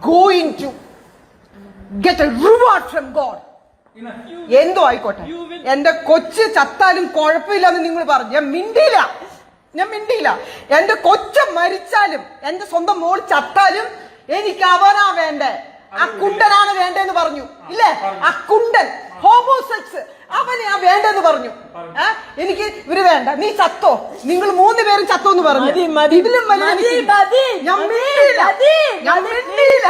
going to get a reward from God. എന്തോ ആയിക്കോട്ടെ. എന്റെ കൊച്ച് ചത്താലും കുഴപ്പമില്ലെന്ന് നിങ്ങൾ പറഞ്ഞു. ഞാൻ മിണ്ടിയില്ല. ഞാൻ മിണ്ടിയില്ല. എന്റെ കൊച്ച മരിച്ചാലും എന്റെ സ്വന്തം മോൾ ചത്താലും എനിക്ക് അവനാ വേണ്ടേ. അക്കുണ്ടനാണ് കുണ്ടനാണ് വേണ്ടെന്ന് പറഞ്ഞു. ഇല്ലേ? അക്കുണ്ടൻ കുണ്ടൻ. ഹോമോസെക്സ് ഞാൻ വേണ്ടെന്ന് പറഞ്ഞു? എനിക്ക് ഇവർ വേണ്ട നീ ചത്തോ നിങ്ങൾ മൂന്ന് പേരും ചത്തോ എന്ന് പറഞ്ഞു. ഇതിലും മതി. മതി. ഞാൻ മിണ്ടിയില്ല മതി, ഞാൻ മതി. മിണ്ടിയില്ല ഞാൻ മിണ്ടിയില്ല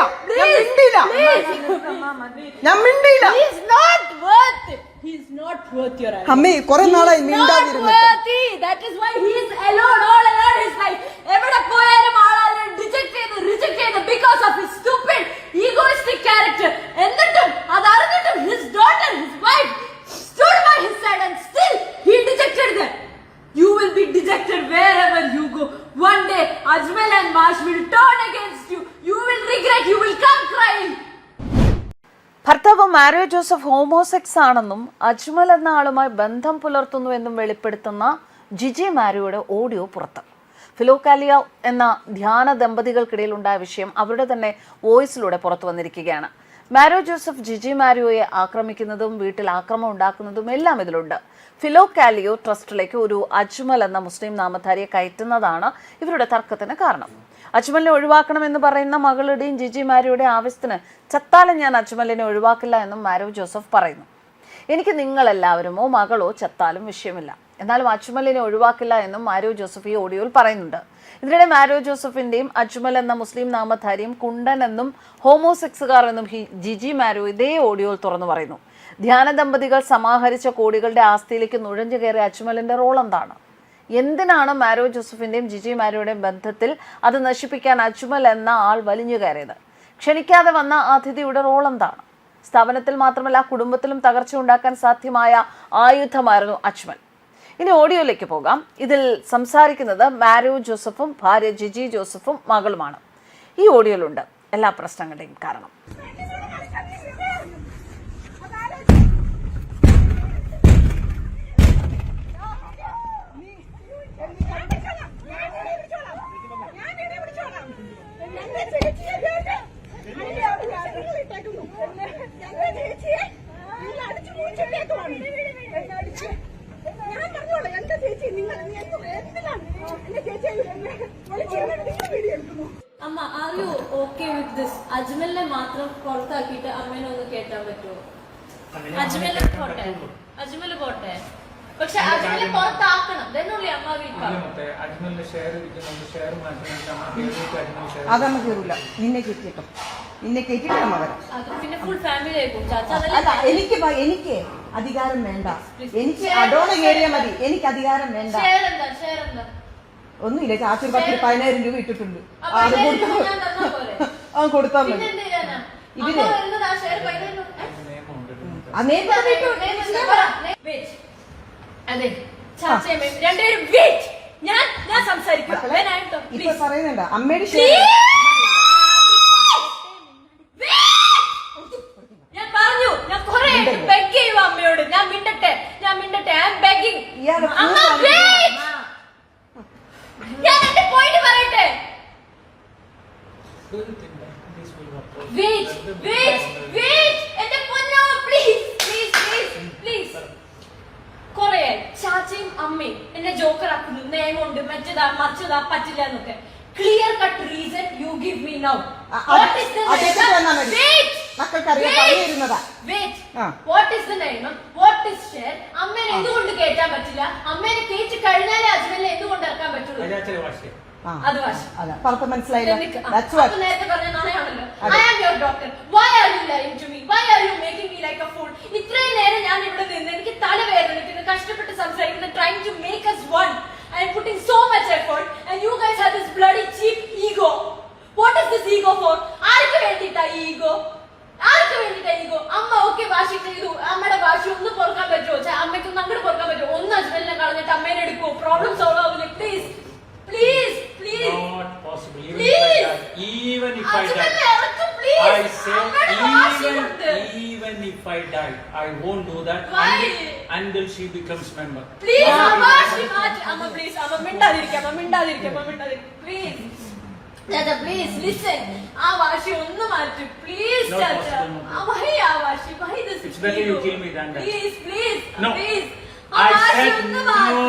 ഞാൻ മിണ്ടിയില്ല He's not worth it. He's not worth your eyes. അമ്മേ കുറെ നാളായി മിണ്ടാതിരുന്നു not മിണ്ടാതിരുന്നിട്ട് worthy. That is why he is alone, all alone his life. എവിടെ പോയാലും ആളാലെ reject ചെയ്ത് reject ചെയ്ത് because of his stupid egoistic character. എന്നിട്ടും അത് അറിഞ്ഞിട്ടും his daughter, his wife stood by his side and still he dejected them. You will be dejected wherever you go. One day Ajmal and Marsh will turn against you. You will regret. You will come crying. ഭർത്താവ് Maro Joseph homosex ആണെന്നും അജ്മൽ എന്ന ആളുമായി ബന്ധം പുലർത്തുന്നു എന്നും വെളിപ്പെടുത്തുന്ന ജിജി മാരോയുടെ audio പുറത്ത്. ഫിലോകാലിയ എന്ന ധ്യാന ദമ്പതികൾക്കിടയിൽ ഉണ്ടായ വിഷയം അവരുടെ തന്നെ വോയിസിലൂടെ പുറത്തു വന്നിരിക്കുകയാണ്. മാരോ ജോസഫ് ജിജി മാരിയോയെ ആക്രമിക്കുന്നതും വീട്ടിൽ ആക്രമം ഉണ്ടാക്കുന്നതും എല്ലാം ഇതിലുണ്ട്. ഫിലോക്കാലിയോ ട്രസ്റ്റിലേക്ക് ഒരു അജ്മൽ എന്ന മുസ്ലിം നാമധാരിയെ കയറ്റുന്നതാണ് ഇവരുടെ തർക്കത്തിന് കാരണം. അജ്മലിനെ ഒഴിവാക്കണമെന്ന് പറയുന്ന മകളുടെയും ജിജി മാരിയുടെ ആവശ്യത്തിന് ചത്താലും ഞാൻ അച്ചുമലിനെ ഒഴിവാക്കില്ല എന്നും മാരോ ജോസഫ് പറയുന്നു. എനിക്ക് നിങ്ങളെല്ലാവരുമോ മകളോ ചത്താലും വിഷയമില്ല. എന്നാലും അച്ചുമലിനെ ഒഴിവാക്കില്ല എന്നും മാരോ ജോസഫ് ഈ ഓഡിയോയിൽ പറയുന്നുണ്ട്. ഇതിനിടെ മാരോ ജോസഫിന്റെയും അജ്മൽ എന്ന മുസ്ലിം നാമധാരിയും കുണ്ടൻ എന്നും ഹോമോസെക്സുകാർ എന്നും ജിജി മാരോ ഇതേ ഓഡിയോയിൽ തുറന്നു പറയുന്നു. ധ്യാന ദമ്പതികൾ സമാഹരിച്ച കോടികളുടെ ആസ്തിയിലേക്ക് നുഴഞ്ഞു കയറിയ അജ്മലിന്റെ റോൾ എന്താണ്? എന്തിനാണ് മാരോ ജോസഫിന്റെയും ജിജി മാരോയുടെയും ബന്ധത്തിൽ അത് നശിപ്പിക്കാൻ അജ്മൽ എന്ന ആൾ വലിഞ്ഞു കയറിയത്? ക്ഷണിക്കാതെ വന്ന അതിഥിയുടെ റോൾ എന്താണ്? സ്ഥാപനത്തിൽ മാത്രമല്ല കുടുംബത്തിലും തകർച്ച ഉണ്ടാക്കാൻ സാധ്യമായ ആയുധമായിരുന്നു അജ്മൽ. ഇനി ഓഡിയോയിലേക്ക് പോകാം. ഇതിൽ സംസാരിക്കുന്നത് മാരോ ജോസഫും ഭാര്യ ജിജി ജോസഫും മകളുമാണ്. ഈ ഓഡിയോയിലുണ്ട് എല്ലാ പ്രശ്നങ്ങളുടെയും കാരണം. ഞാൻ പറഞ്ഞോളാം എന്റെ ചേച്ചി നിങ്ങൾ നീ എന്ത് എന്തിനാണ് എന്റെ ചേച്ചി വീഡിയോ എടുക്കുന്നു അമ്മ are you okay with this അജ്മലിനെ മാത്രം പുറത്താക്കിയിട്ട് അമ്മേനെ ഒന്ന് കേട്ടാൻ പറ്റുമോ അജ്മൽ പോട്ടെ. അജ്മൽ പോട്ടെ പക്ഷെ അജ്മൽ പുറത്താക്കണം അമ്മ വീട്ടിൽ അതമ്മ കേറില്ല നിന്നെ കയറ്റിട്ടോ നിന്നെ കയറ്റിട്ട് നമ്മ അല്ല എനിക്ക് എനിക്ക് അധികാരം വേണ്ട. എനിക്ക് അടോണ കയറിയാൽ മതി. എനിക്ക് അധികാരം വേണ്ട. ഒന്നുമില്ല ചാച്ചൊരു പത്ത് പതിനായിരം രൂപ ഇട്ടിട്ടുണ്ട്. അത് കൊടുത്താ? ആ കൊടുത്താൽ പിന്നെ മതി ഇതിന്. അതെ. രണ്ടുപേരും. ഞാൻ ഞാൻ സംസാരിക്കാം. ഇപ്പൊ പറയുന്നുണ്ട് അമ്മയുടെ Please. ഷെയർ ഞാൻ പറഞ്ഞു. ഞാൻ കുറെ. ബെഗ് ചെയ്യുക അമ്മയോട്. ഞാൻ മിണ്ടട്ടെ. ഞാൻ മിണ്ടട്ടെ. ഐ ആം ബെഗിങ് അമ്മ wait. ഞാൻ എന്റെ പോയിന്റ് പറയട്ടെ? വെയിറ്റ് വെയിറ്റ് വെയിറ്റ് എന്റെ പൊന്നോ പ്ലീസ് പ്ലീസ് പ്ലീസ് പ്ലീസ് കൊറേ ചാച്ചയും അമ്മയും എന്നെ ജോക്കർ ആക്കുന്നു. നിയമമുണ്ട് മറ്റേതാ മറിച്ചതാ പറ്റില്ല എന്നൊക്കെ. Clear cut reason you give me now അ- അത് അതൊക്കെ തന്നാ മതി. മക്കൾക്കറിയാം, പറഞ്ഞു തരുന്നതാ. ആ. വാട്ട് ഇസ് ദ നിയമം വാട്ട് ഇസ് ഷെയർ അമ്മേനെ എന്തുകൊണ്ട് കേറ്റാൻ പറ്റില്ല? അമ്മേനെ കേറ്റി കഴിഞ്ഞാലേ അജ്മലിനെ എന്തുകൊണ്ട് ഇറക്കാൻ പറ്റുള്ളൂ? അജാച്ചനെ വാശിയാ. ആ. അത് വാശി അതെ പറഞ്ഞ മനസ്സിലായില്ല. എനിക്ക് ആ, That's what. അപ്പൊ നേരത്തെ പറഞ്ഞ നുണയാണല്ലോ അതെ. I am your doctor why are you lying to me why are you making me like a fool ഇത്രയും നേരം ഞാൻ ഇവിടെ നിന്ന് എനിക്ക് തലവേദനിക്കുന്നു കഷ്ടപ്പെട്ട് സംസാരിക്കുന്നു trying to make us one I'm putting so much effort and you guys have this bloody cheap ego what is this ego for ആർക്ക് വേണ്ടിയിട്ടാ ഈഗോ ആർക്ക് വേണ്ടിയിട്ടാ ഈഗോ അമ്മ ഓക്കെ വാശി ചെയ്തു. അമ്മയുടെ വാശി ഒന്ന് പൊറുക്കാൻ പറ്റുമോ? അമ്മയ്ക്ക് ഒന്ന് അങ്ങോട്ട് പൊറുക്കാൻ പറ്റുമോ? ഒന്ന് അജ്മലിനെ കളഞ്ഞിട്ട് അമ്മേനെ എടുക്കുമോ പ്രോബ്ലം സോൾവ് ആവില്ല please please please. I say അമ്മയുടെ വാശി even കൊണ്ട്. even if I die, I won't do that Why? until, she becomes member. Please, വാശി മാറ്റി. അമ്മ please, അമ്മ മിണ്ടാതിരിക്ക്, അമ്മ മിണ്ടാതിരിക്ക്, അമ്മ മിണ്ടാതിരിക്ക്. Please. ചാച്ച പ്ലീസ് ലിസൺ ആ വാശി ഒന്ന് മാറ്റി please No, Chacha possible, no. ആ, why ആ വാശി why this It's better you kill me than that. Please please No. Please ആ I വാശി said ഒന്ന് മാറ്റി no.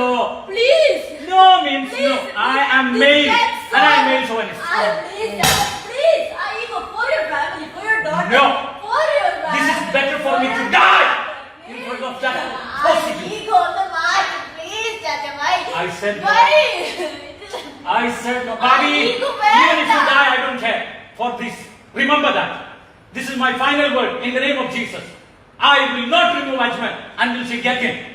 Please No means no. I am male and I am male chauvinist. Please, Dada, please. I ego for your family, for your daughter. No. For your family. This is better for me to die in front of that I prostitute. ego on the mark. Please, Chacha, why? I said no. I said. Bobby, even if you die, I don't care. For this, remember that. This is my final word in the name of Jesus. I will not remove Ajmal until she get in.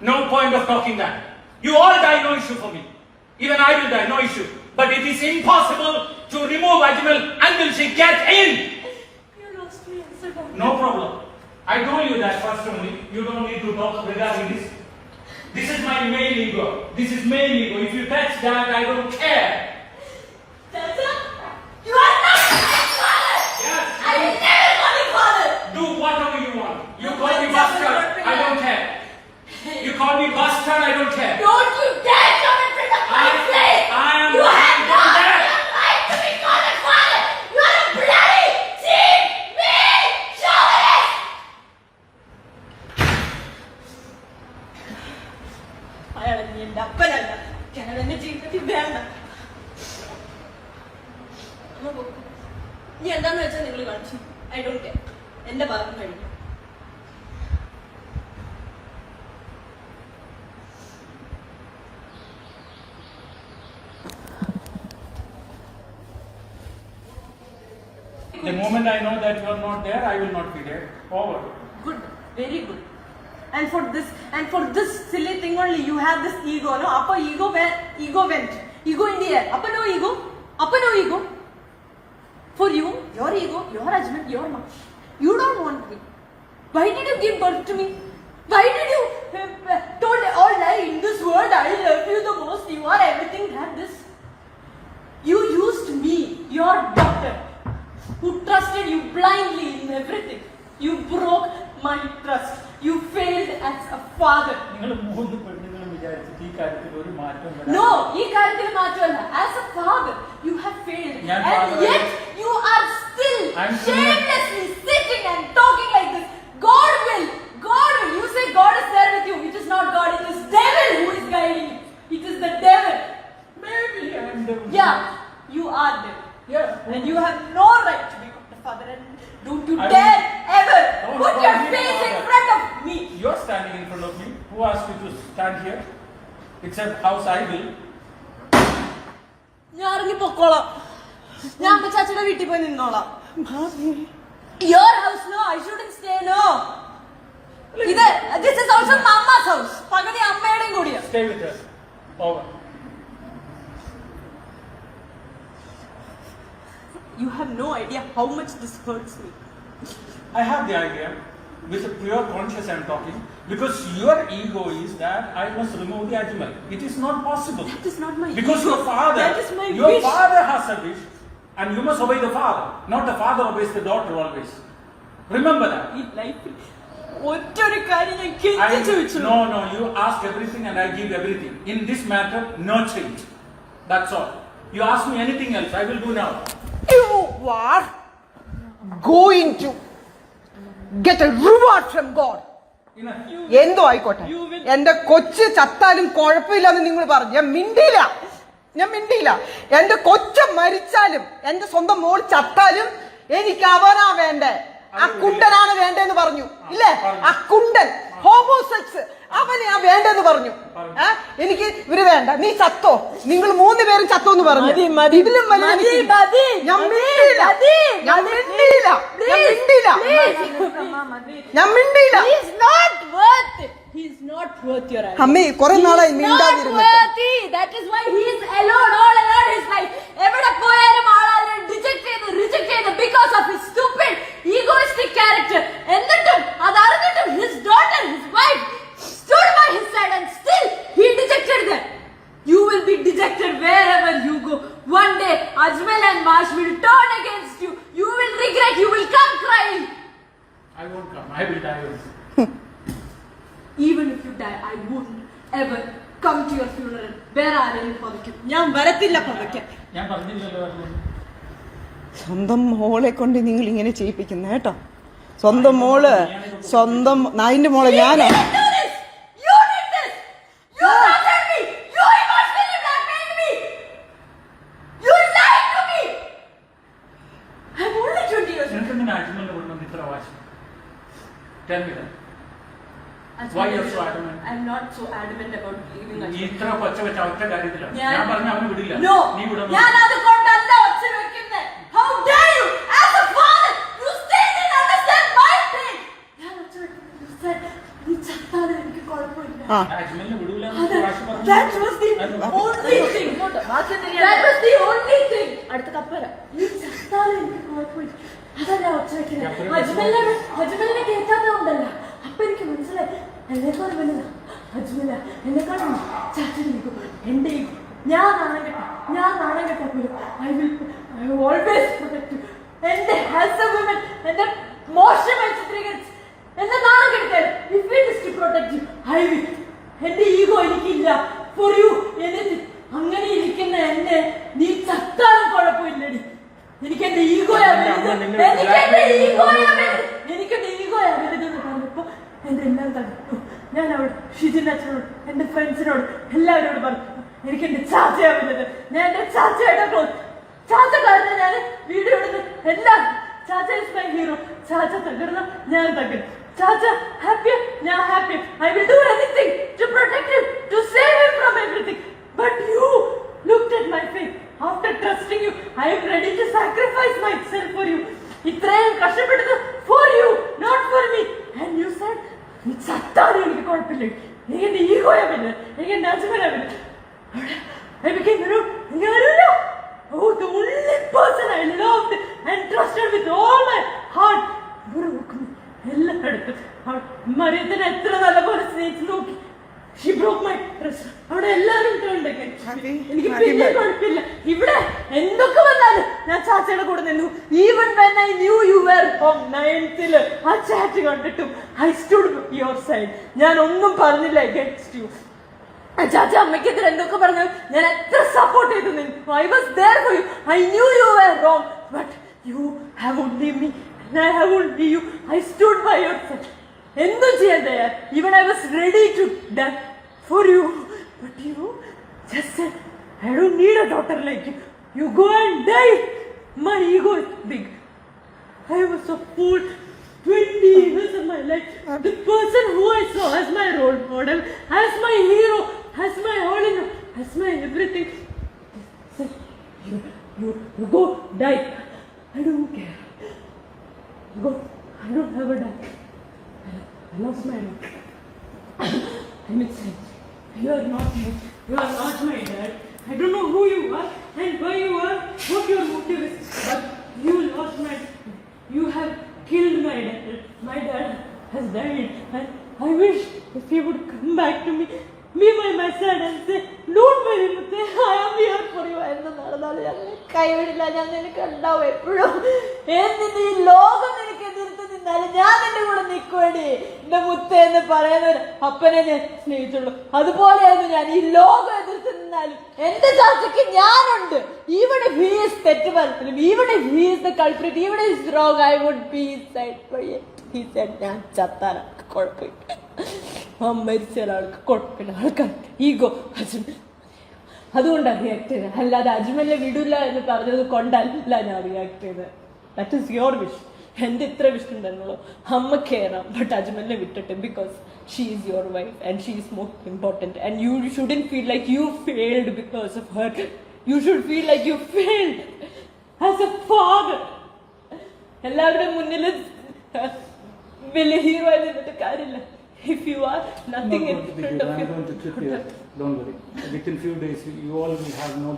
No point of talking that. You all die, no issue for me. Even I will die, no issue. But it is impossible to remove Ajmal until she gets in. You lost me. No problem. I told you that first only. You don't need to talk regarding this. This is my male ego. This is male ego. If you touch that, I don't care. Chacha, you are not my father. Yes. I will never call you father. Do whatever you want. You call me bastard. I don't care. You call me bastard. I don't care. Don't you dare come in front of my I- face. I am You know that you are not there, I will not be there. Over. Good, very good. And for this, and for this silly thing only, you have this ego, no? Upper ego went, ego went, ego in the air. Upper no ego, upper no ego. For you, your ego, your husband, your mom. You don't want me. Why did you give birth to me? Why did you uh, told all lie in this world? I love you the most. You are everything that this. You used me, your daughter, who trusted you blindly in everything. You broke my trust. You failed as a father. നിങ്ങൾ മൂന്ന് പെണ്ണുങ്ങളും വിചാരിച്ചിട്ട് ഈ കാര്യത്തിൽ ഒരു മാറ്റം വരാൻ- No, ഈ കാര്യത്തിൽ മാറ്റമല്ല. As a father, you have failed. ഞാൻ And father yet, അല്ല. you are still I'm shamelessly sitting and talking like this. God will, God will. You say God is there with you. It is not God. It is devil who is guiding you. It is the devil. Maybe I am the Yeah, you are devil. Yeah. And you have no right to become the father. And don't you I dare ever Don't put call your me face in father. front of me. You are standing in front of me. Who asked you to stand here? Except house I will. ഞാൻ ഇറങ്ങി പൊക്കോളാം ഞാൻ അമ്മച്ചാച്ചയുടെ വീട്ടിൽ പോയി നിന്നോളാം your house no I shouldn't stay no ഇത് this is also mama's house പകുതി അമ്മയുടെയും കൂടിയാ Stay with us. Over. You have no idea how much this hurts me I have the idea. With a pure conscious I'm talking. Because your ego is that I must remove the animal. It is not possible. That is not my Because ego. your father, That is my your wish. father has a wish, and you must obey the father. Not the father obeys the daughter always. Remember that. ഈ ലൈഫിൽ ഒറ്റൊരു കാര്യം ഞാൻ I, കെഞ്ചി ചോദിച്ചു no, no, you ask everything and I give everything. In this matter, no change. That's all. You ask me anything else, I will do now. You are going to get a reward from God. എന്തോ ആയിക്കോട്ടെ. എന്റെ കൊച്ച് ചത്താലും കുഴപ്പമില്ലെന്ന് നിങ്ങൾ പറഞ്ഞു. ഞാൻ മിണ്ടിയില്ല. ഞാൻ മിണ്ടിയില്ല. എന്റെ കൊച്ച് മരിച്ചാലും എന്റെ സ്വന്തം മോൾ ചത്താലും എനിക്ക് അവനാ വേണ്ടേ. ആ കുണ്ടനാണ് വേണ്ടെന്ന് പറഞ്ഞു. ഇല്ലേ? ആ കുണ്ടൻ. ഹോമോസെക്സ് ആ വേണ്ടെന്ന് പറഞ്ഞു? എനിക്ക് ഇവർ വേണ്ട. നീ ചത്തോ? നിങ്ങൾ മൂന്ന് പേരും ചത്തോ എന്ന് പറഞ്ഞു. ഇതിലും. ഞാൻ മിണ്ടിയില്ല. മതി, ഞാൻ മതി. മിണ്ടിയില്ല. ഞാൻ മിണ്ടിയില്ല. ഞാൻ മിണ്ടിയില്ല. He is not worth it. He is not worth your idea. അമ്മേ കുറെ നാളായി He is not മിണ്ടാതിരുന്നിട്ട് worthy. That is why he is alone, all alone his life. എവിടെ പോയാലും ആളാരെ ഡിജക്ട് ചെയ്ത് റിജക്ട് ചെയ്ത് because of his stupid egoistic character എന്നിട്ടും അത് അറിഞ്ഞിട്ടും his daughter his wife stood by his side and still he dejected them you will be dejected wherever you go one day Ajmal and Vash will turn against you you will regret you will come crying I won't come, I will die also. even if you die വേറെ പതയ്ക്കും. ഞാൻ വരത്തില്ല പതയ്ക്കാൻ. ഞാൻ പറഞ്ഞില്ലല്ലോ സ്വന്തം മോളെ കൊണ്ട് നിങ്ങൾ ഇങ്ങനെ ചെയ്യിപ്പിക്കുന്ന കേട്ടോ. സ്വന്തം മോൾ സ്വന്തം നായിന്റെ മോളെ ഞാനോ do this! You did this! You tortured me! You emotionally blackmailed me! You lied to me! I'm only 20 years old. നിനക്കെന്തിനാ അജ്മലിനെ കൊണ്ടുവന്ന് ഇത്ര വാശി Tell me that. Why you're so adamant? I'm not so adamant about leaving നീ Ajmal. ഇത്ര ഒച്ച വെച്ച ഒറ്റ കാര്യത്തിലാണ് ഞാൻ- പറഞ്ഞ അവന് വിടില്ല! നീ വിടുന്നു ഞാൻ അതുകൊണ്ടല്ല ഒച്ച വെക്കുന്നത്. ഞാൻ ഒച്ച നീ എനിക്ക് കുഴപ്പമില്ല. ആ. അജ്മലിനെ വിടൂല. അടുത്ത കപ്പര നീ എനിക്ക് കുഴപ്പമില്ല. ഒച്ച വെക്കുന്നത് അജ്മലിനെ അജ്മലിനെ കേൾക്കാത്തതുകൊണ്ടല്ല. അപ്പൊ എനിക്ക് മനസ്സിലായി. എന്നെക്കാൾ വലുതാ. അജ്മല എന്നെക്കാളും ചാച്ചൻ നിൽക്കും ഈഗോ ഞാൻ നാണം കെട്ട. ഞാൻ നാണം കെട്ട പോലും I will I always protect എന്റെ ഹാൻസം വുമൻ എന്റെ മോശമായി ചിത്രീകരിച്ച് എന്നെ നാണം കെടുത്താൽ if it is to protect you I will എന്റെ ഈഗോ എനിക്കില്ല. ഫോർ യു എന്നിട്ട് അങ്ങനെ ഇരിക്കുന്ന എന്നെ നീ ചത്താലും കുഴപ്പമില്ലടി. എനിക്ക് എന്റെ ഈഗോയാ വലുത്. എനിക്ക് എന്റെ ഈഗോയാ വലുത്. എനിക്ക് എന്റെ ഈഗോയാ പറഞ്ഞപ്പോ എന്റെ എല്ലാം തകർത്തു. ഞാൻ അവിടെ ഷിജിൻ അച്ഛനോട് എന്റെ ഫ്രണ്ട്സിനോട് എല്ലാവരോടും പറഞ്ഞു എനിക്ക് എന്റെ ചാച്ചയാ വലുത് ഞാൻ എന്റെ ചാച്ചയുടെ ക്ലോസ് ചാച്ച കാരണം ഞാൻ വീഡിയോ എടുത്ത് എല്ലാം ചാച്ച ഇസ് മൈ ഹീറോ ചാച്ച തകർന്ന ഞാൻ തകരും. ചാച്ച ഹാപ്പി ഞാൻ happy I will do anything to protect him to save him from everything but you looked at my face after trusting you I'm ready to sacrifice myself for you ഇത്രയും കഷ്ടപ്പെട്ടത് for you not for me and you said നീ ചത്താലും എനിക്ക് കുഴപ്പമില്ല എനിക്ക് എന്റെ ഈഗോയാ പിന്നെ എനിക്ക് എന്റെ അച്ഛനാ പിന്നെ എനിക്ക് root. Yarula. Oh, the only person I loved and trusted with all my heart. ഇവിടെ നോക്കുന്നു എല്ലായിടത്തും മറിയത്തിനെ എത്ര നല്ല പോലെ സ്നേഹിച്ച് നോക്കി ഷി ബ്രോക്ക് മൈ ട്രസ്റ്റ് അവിടെ എല്ലാവരും എനിക്ക് പിന്നെ. കുഴപ്പമില്ല ഇവിടെ എന്തൊക്കെ വന്നാലും ഞാൻ ചാച്ചയുടെ കൂടെ നിന്നു. Even when I knew you were from നയൻത്തിൽ ആ ചാറ്റ് കണ്ടിട്ടും ഐ സ്റ്റുഡ് യുവർ സൈഡ് ഞാൻ ഒന്നും പറഞ്ഞില്ല അഗേൻസ്റ്റ് യു ചാച്ച അമ്മയ്ക്കെതിരെ എന്തൊക്കെ പറഞ്ഞു ഞാൻ എത്ര സപ്പോർട്ട് ചെയ്തു നിന്നു. I was there for you I knew you were wrong but you have only me I have only you I stood by your side എന്തും ചെയ്യാൻ തയ്യാർ? Even I was ready to done for you but you just I Dr need a daughter like you You go and die. My ego is big. I was a fool. 20 years of my life. The person who I saw as my role model, as my hero, as my all in, as my everything. You, you, you go die. I don't care. You go. I don't have a dad. I lost my dad. I'm insane. You are not me. You are not my dad. I don't know who you are. And why you are, what your motive is, but you lost my, you have killed my dad. My dad has died, and I wish if he would come back to me, Me by my side and say, don't worry, Mute, I am here for you. എന്ന് നടന്നാൽ ഞാൻ കൈവിടില്ല ഞാൻ നിനക്ക് ഉണ്ടാവും എപ്പോഴും എന്നിട്ട് ഈ ലോകം നിനക്ക് എതിർത്ത് നിന്നാലും ഞാൻ നിന്റെ കൂടെ നിൽക്കുവേണ്ടി എന്റെ മുത്ത എന്ന് പറയുന്ന ഒരു അപ്പനെ ഞാൻ സ്നേഹിച്ചുള്ളൂ അതുപോലെയായിരുന്നു ഞാൻ ഈ ലോകം നിന്നാലും എന്റെ ചർച്ചയ്ക്ക് ഞാനുണ്ട്. ഈവൺ ഹി ഈസ് തെറ്റ് പറഞ്ഞാലും even he is the culprit even is wrong I would be side ഞാൻ ചത്താൻ കുഴപ്പമില്ല. മരിച്ച ഒരാൾക്ക് കുഴപ്പമില്ല. ആൾക്കാർ ഈഗോ അതുകൊണ്ടാണ് റിയാക്ട് ചെയ്തത്. അല്ലാതെ അജ്മലിനെ വിടില്ല എന്ന് പറഞ്ഞത് കൊണ്ടല്ല ഞാൻ റിയാക്ട് ചെയ്തത്. ദാറ്റ് ഇസ് യുവർ വിഷ് എന്റെ ഇത്ര വിഷ്ണു ഉണ്ടായിരുന്നുള്ളൂ അമ്മ കയറാം ബട്ട് അജ്മലിനെ വിട്ടിട്ട് because she is your wife and she is more important and you shouldn't feel like you failed because of her you should feel like you failed as a father എല്ലാവരുടെ മുന്നിൽ വലിയ ഹീറോ ആയി നിന്നിട്ട് കാര്യമില്ല if you are nothing going to beat front you. You going to trip no Don't worry. Within few days, you you all will have no.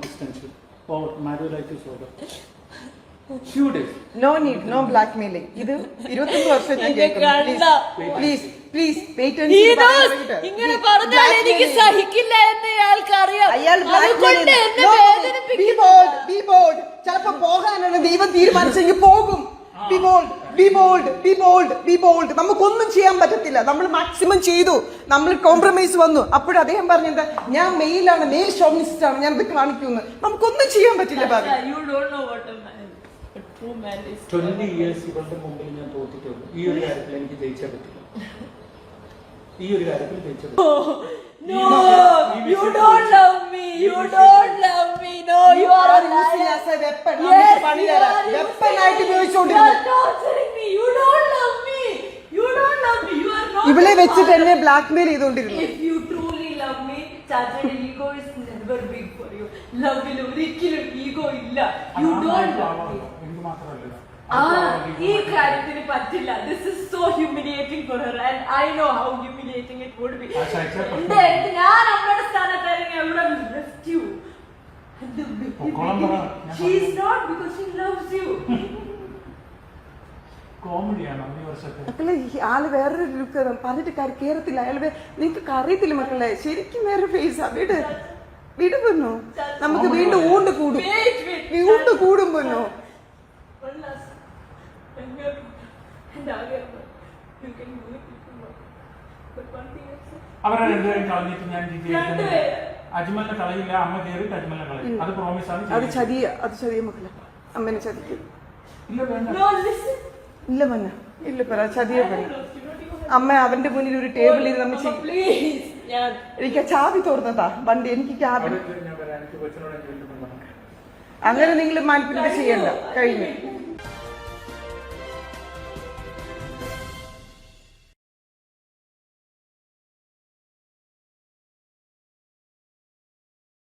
No need no blackmailing ഇത് ഇരുപത്തൊന്ന് വർഷം ഞാൻ ഇത് കേൾക്കുന്നു. പ്ലീസ് പ്ലീസ് ഇങ്ങനെ പറഞ്ഞാൽ എനിക്ക് സഹിക്കില്ല എന്ന് ഇയാൾക്ക് അറിയാം അയാൾ ചിലപ്പോ പോകാനാണ് ദൈവം തീരുമാനിച്ചെങ്കിൽ പോകും. Be bold be bold be bold be bold നമുക്കൊന്നും ചെയ്യാൻ പറ്റത്തില്ല. നമ്മൾ മാക്സിമം ചെയ്തു. നമ്മൾ കോംപ്രമൈസ് വന്നു. അപ്പോഴും അദ്ദേഹം പറഞ്ഞത് ഞാൻ മെയിലാണ് മെയിൽ ഷോമിസ്റ്റ് ആണ്. ഞാൻ ഇത് കാണിക്കുന്നു നമുക്കൊന്നും ചെയ്യാൻ പറ്റില്ല ഭാവി ട്വന്റി ഇയേഴ്സ് ഇവളുടെ മുമ്പിൽ ഞാൻ തോറ്റിട്ടുണ്ട് ഈ ഒരു കാര്യത്തിൽ എനിക്ക് ജയിച്ചാൽ പറ്റില്ല ഈ ഒരു കാര്യത്തിൽ ജയിച്ചാൽ you don't love me. You don't love me. No, you are a using liar. as a weapon. Yes, you are Weapon using ആയിട്ട് me. ഉപയോഗിച്ചുകൊണ്ടിരുന്നു. You are torturing me. You don't love me. You don't love me. You are not. ഇവളെ my വെച്ചിട്ട് father. എന്നെ blackmail ചെയ്തുകൊണ്ടിരുന്നു If you truly love me, Chacha's ego is never big for you. Love ൽ ഒരിക്കലും ego ഇല്ല. You don't love me. ഈ കാര്യത്തിന് പറ്റില്ല. This is so humiliating for her and I know how humiliating it would be അടുത്ത് ഞാൻ അമ്മയുടെ സ്ഥാനത്തായിരുന്നു ഈ വർഷത്തെ? മക്കളെ ആൾ വേറൊരു ലുക്ക് പറഞ്ഞിട്ട് കാര്യം കേറത്തില്ല അയാൾ നിങ്ങൾക്ക് അറിയത്തില്ല മക്കളെ. ശരിക്കും വേറെ ഫേസാ വീട് വീട് പൊന്നു നമുക്ക് വീണ്ടും ഊണ്ട് കൂടും. ഊണ്ട് കൂടും പൊന്നു? അവരെ രണ്ടുപേരും കളഞ്ഞിട്ട് ഞാൻ? അജ്മലിനെ കളയില്ല അമ്മ കയറിയിട്ട് അജ്മലിനെ കളയും. അത് പ്രോമിസ് ആണ് അത്. ചതിയ അത് ചതിയ മക്കളെ. അമ്മനെ ചതിക്കും. ഇല്ല. ഇല്ല മന്ന. ഇല്ല പറ ചതിയ പറ. അമ്മ അവന്റെ മുന്നിൽ ഒരു ടേബിൾ ഇരുന്ന് നമ്മ ചെയ്യും Please. ഞാൻ എനിക്ക് ആ ചാവി തോർന്നതാ. വണ്ടി എനിക്ക് ക്യാബിൻ അങ്ങനെ നിങ്ങൾ മാനിപ്പുലേറ്റ് ചെയ്യണ്ട. കഴിഞ്ഞു.